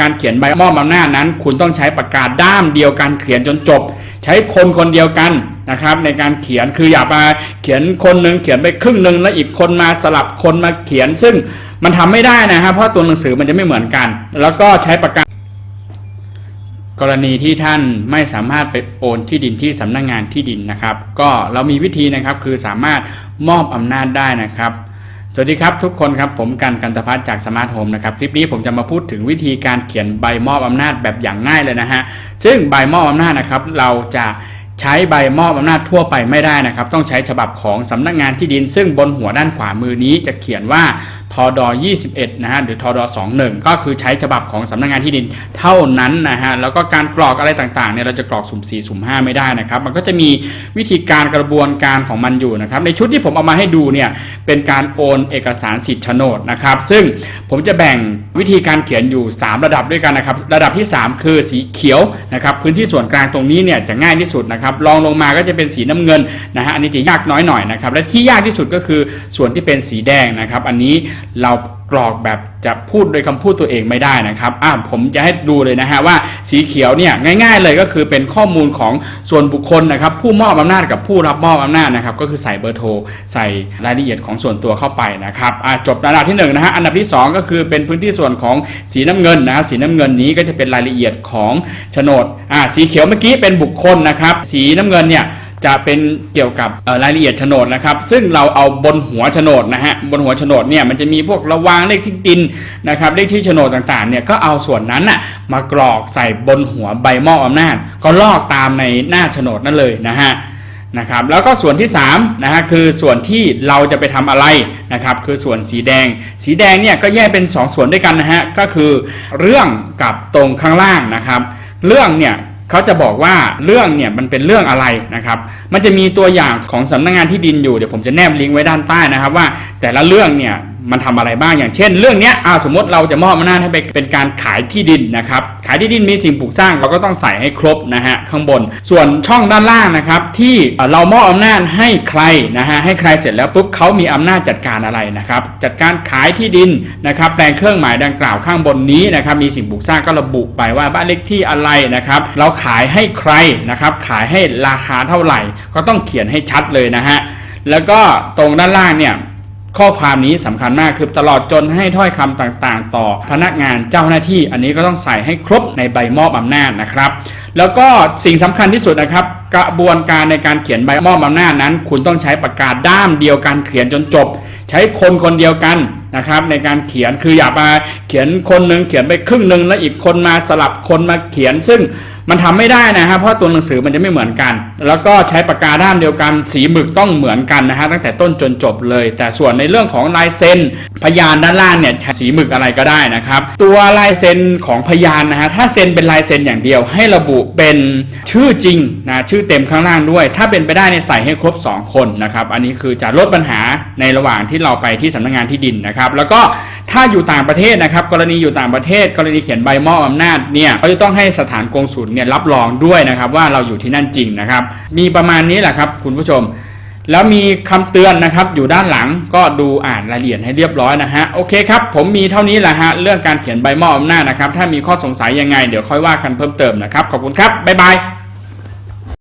การเขียนใบมอบอำนาจนั้น คุณต้องใช้ปากกาด้ามเดียวกันเขียนจนจบ ใช้คนคนเดียวกันนะครับในการเขียนคืออย่ามาเขียนคนหนึ่งเขียนไปครึ่งหนึ่งแล้วอีกคนมาสลับคนมาเขียน ซึ่งมันทำไม่ได้นะครับเพราะตัวหนังสือมันจะไม่เหมือนกัน แล้วก็ใช้ปากกากรณีที่ท่านไม่สามารถไปโอนที่ดินที่สำนักงานที่ดินนะครับ ก็เรามีวิธีนะครับคือสามารถมอบอำนาจได้นะครับ สวัสดีครับทุกคนครับผมกันกันตพัฒน์จากสมาร์ทโฮมนะครับคลิปนี้ผมจะมาพูดถึงวิธีการเขียนใบมอบอำนาจแบบอย่างง่ายเลยนะฮะซึ่งใบมอบอำนาจนะครับเราจะ ใช้ใบมอบอำนาจทั่วไปไม่ได้นะครับ ต้องใช้ฉบับของสำนักงานที่ดิน ซึ่งบนหัวด้านขวามือนี้จะเขียนว่าทอดอ21 นะฮะหรือทอดอ21 ก็คือใช้ฉบับของสำนักงานที่ดินเท่านั้นนะฮะแล้วก็การกรอกอะไรต่างๆเนี่ยเราจะกรอกสุ่ม 4 สุ่ม 5 ไม่ได้นะครับ มันก็จะมีวิธีการกระบวนการของมันอยู่นะครับ ในชุดที่ผมเอามาให้ดูเนี่ยเป็นการโอนเอกสารสิทธิ์โฉนดนะครับซึ่งผมจะแบ่งวิธีการเขียนอยู่ 3 ระดับด้วยกันนะครับ ระดับที่ 3 คือสีเขียวนะครับพื้นที่ส่วนกลางตรงนี้เนี่ยจะง่ายที่สุดนะครับรองลงมาก็จะเป็นสีน้ำเงินนะฮะอันนี้จะยากน้อยหน่อยนะครับและที่ยากที่สุดก็คือส่วนที่เป็นสีแดงนะครับ อันนี้เรากรอกแบบจะพูดโดยคำพูดตัวเองไม่ได้นะครับอ่าผมจะให้ดูเลยนะฮะว่าสีเขียวเนี่ยง่ายๆเลยก็คือเป็นข้อมูลของส่วนบุคคลนะครับผู้มอบอำนาจกับผู้รับมอบอำนาจนะครับก็คือใส่เบอร์โทรใส่รายละเอียดของส่วนตัวเข้าไปนะครับอ่าจบระดับที่1นะฮะอันดับที่ 2 ก็คือเป็นพื้นที่ส่วนของสีน้ำเงินนะครับสีน้ำเงินนี้ก็จะเป็นรายละเอียดของโฉนดอ่าสีเขียวเมื่อกี้เป็นบุคคลนะครับสีน้ำเงินเนี่ย จะเป็นเกี่ยวกับรายละเอียดโฉนดนะครับ ซึ่งเราเอาบนหัวโฉนดนะฮะบนหัวโฉนดเนี่ยมันจะมีพวกระวางเลขที่ดินนะครับเลขที่โฉนดต่างๆเนี่ยก็เอาส่วนนั้นน่ะมากรอกใส่บนหัวใบมอบอำนาจ ก็ลอกตามในหน้าโฉนดนั่นเลยนะฮะนะครับแล้วก็ส่วนที่3นะฮะคือส่วนที่เราจะไปทำอะไรนะครับคือส่วนสีแดง สีแดงเนี่ยก็แยกเป็น 2 ส่วนด้วยกันนะฮะก็คือเรื่องกับตรงข้างล่างนะครับ เรื่องเนี่ย เขาจะบอกว่าเรื่องเนี่ยมันเป็นเรื่องอะไรนะครับ มันจะมีตัวอย่างของสำนักงานที่ดินอยู่เดี๋ยวผมจะแนบลิงก์ไว้ด้านใต้นะครับ ว่าแต่ละเรื่องเนี่ย มันทำอะไรบ้างอย่างเช่น เรื่องนี้อาสมมติเราจะมอบอำนาจให้ไปเป็นการขายที่ดินนะครับ ขายที่ดินมีสิ่งปลูกสร้างเราก็ต้องใส่ให้ครบนะฮะข้างบน ส่วนช่องด้านล่างนะครับ ที่เอ่อเรามอบอำนาจให้ใครนะฮะให้ใครเสร็จแล้วปุ๊บเขามีอำนาจจัดการอะไรนะครับ จัดการขายที่ดินนะครับแปลงเครื่องหมายดังกล่าวข้างบนนี้นะครับมีสิ่งปลูกสร้างก็ระบุไปว่าบ้านเลขที่อะไรนะครับ เราขายให้ใครนะครับ ขายให้ราคาเท่าไหร่ ก็ต้องเขียนให้ชัดเลยนะฮะแล้วก็ตรงด้านล่างเนี่ย ข้อความนี้สำคัญมากคือตลอดจนให้ถ้อยคำต่างๆ ต่อพนักงานเจ้าหน้าที่ อันนี้ก็ต้องใส่ให้ครบในใบมอบอำนาจนะครับ แล้วก็สิ่งสำคัญที่สุดนะครับ กระบวนการในการเขียนใบมอบอำนาจนั้น คุณต้องใช้ปากกาด้ามเดียวกันเขียนจนจบ ใช้คนคนเดียวกันนะครับในการเขียนคืออย่ามาเขียนคนหนึ่งเขียนไปครึ่งหนึ่งแล้วอีกคนมาสลับคนมาเขียนซึ่ง มันทำไม่ได้นะครับเพราะตัวหนังสือมันจะไม่เหมือนกัน แล้วก็ใช้ปากกาด้ามเดียวกัน สีหมึกต้องเหมือนกันนะฮะตั้งแต่ต้นจนจบเลย แต่ส่วนในเรื่องของลายเซ็นพยานด้านล่างเนี่ยใช้สีหมึกอะไรก็ได้นะครับ ตัวลายเซ็นของพยานนะฮะถ้าเซ็นเป็นลายเซ็นอย่างเดียว ให้ระบุเป็นชื่อจริงนะชื่อเต็มข้างล่างด้วย ถ้าเป็นไปได้เนี่ยใส่ให้ครบ 2 คนนะครับอันนี้คือจะลดปัญหาในระหว่างที่เราไปที่สำนักงานที่ดินนะครับ แล้วก็ถ้าอยู่ต่างประเทศนะครับกรณีอยู่ต่างประเทศ กรณีเขียนใบมอบอำนาจเนี่ยเขาจะต้องให้สถานกงสุลเนี่ยรับรองด้วยนะครับว่าเราอยู่ที่นั่นจริงนะครับ มีประมาณนี้แหละครับคุณผู้ชม แล้วมีคำเตือนนะครับอยู่ด้านหลังก็ดูอ่านรายละเอียดให้เรียบร้อยนะฮะโอเคครับผมมีเท่านี้แหละฮะเรื่องการเขียนใบมอบอำนาจนะครับถ้ามีข้อสงสัยยังไงเดี๋ยวค่อยว่ากันเพิ่มเติมนะครับขอบคุณครับบ๊ายบาย